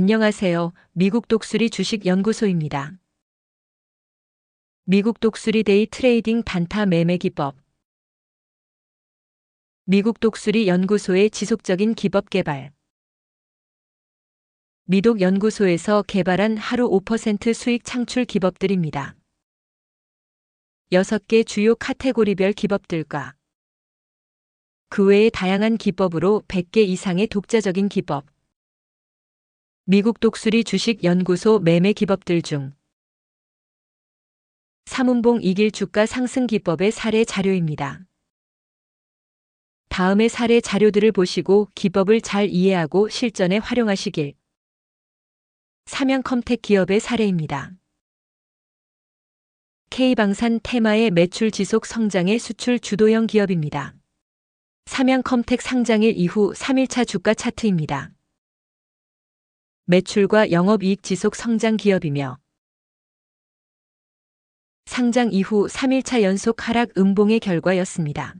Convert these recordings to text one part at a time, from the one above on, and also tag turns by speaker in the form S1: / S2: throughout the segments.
S1: 안녕하세요. 미국 독수리 주식 연구소입니다. 미국 독수리 데이 트레이딩 단타 매매 기법. 미국 독수리 연구소의 지속적인 기법 개발. 미독 연구소에서 개발한 하루 5% 수익 창출 기법들입니다. 6개 주요 카테고리별 기법들과 그 외의 다양한 기법으로 100개 이상의 독자적인 기법. 미국 독수리 주식 연구소 매매 기법들 중 삼운봉 이길 주가 상승 기법의 사례 자료입니다. 다음의 사례 자료들을 보시고 기법을 잘 이해하고 실전에 활용하시길. 삼양컴텍 기업의 사례입니다. K방산 테마의 매출 지속 성장의 수출 주도형 기업입니다. 삼양컴텍 상장일 이후 3일차 주가 차트입니다. 매출과 영업이익 지속 성장 기업이며 상장 이후 3일차 연속 하락 음봉의 결과였습니다.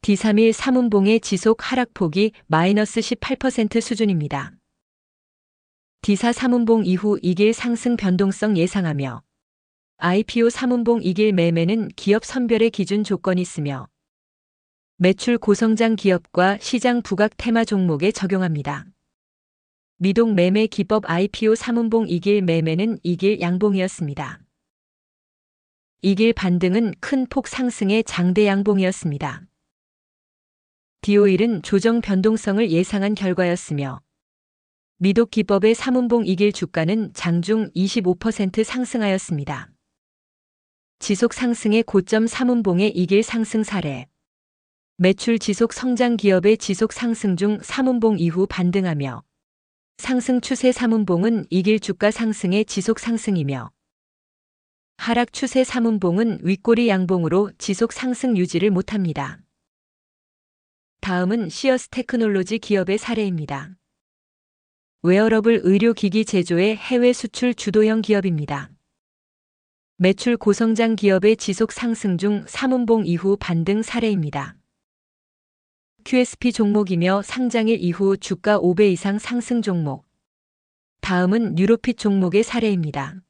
S1: D3일 3운봉의 지속 하락폭이 마이너스 18% 수준입니다. D4 3운봉 이후 2길 상승 변동성 예상하며 IPO 3운봉 2길 매매는 기업 선별의 기준 조건이 있으며 매출 고성장 기업과 시장 부각 테마 종목에 적용합니다. 미동 매매 기법 IPO 3운봉 2길 매매는 2길 양봉이었습니다. 2길 반등은 큰 폭 상승의 장대 양봉이었습니다. DO1은 조정 변동성을 예상한 결과였으며 미독 기법의 3운봉 2길 주가는 장중 25% 상승하였습니다. 지속 상승의 고점 3운봉의 2길 상승 사례 매출 지속 성장 기업의 지속 상승 중 3운봉 이후 반등하며 상승 추세 3운봉은 이길 주가 상승의 지속 상승이며 하락 추세 3운봉은 윗꼬리 양봉으로 지속 상승 유지를 못합니다. 다음은 시어스 테크놀로지 기업의 사례입니다. 웨어러블 의료기기 제조의 해외 수출 주도형 기업입니다. 매출 고성장 기업의 지속 상승 중 3운봉 이후 반등 사례입니다. QSP 종목이며 상장일 이후 주가 5배 이상 상승 종목. 다음은 뉴로핏 종목의 사례입니다.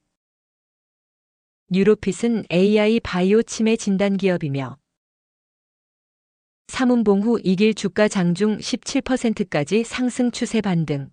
S1: 뉴로핏은 AI 바이오 치매 진단 기업이며 3운봉 후 이길 주가 장중 17%까지 상승 추세 반등.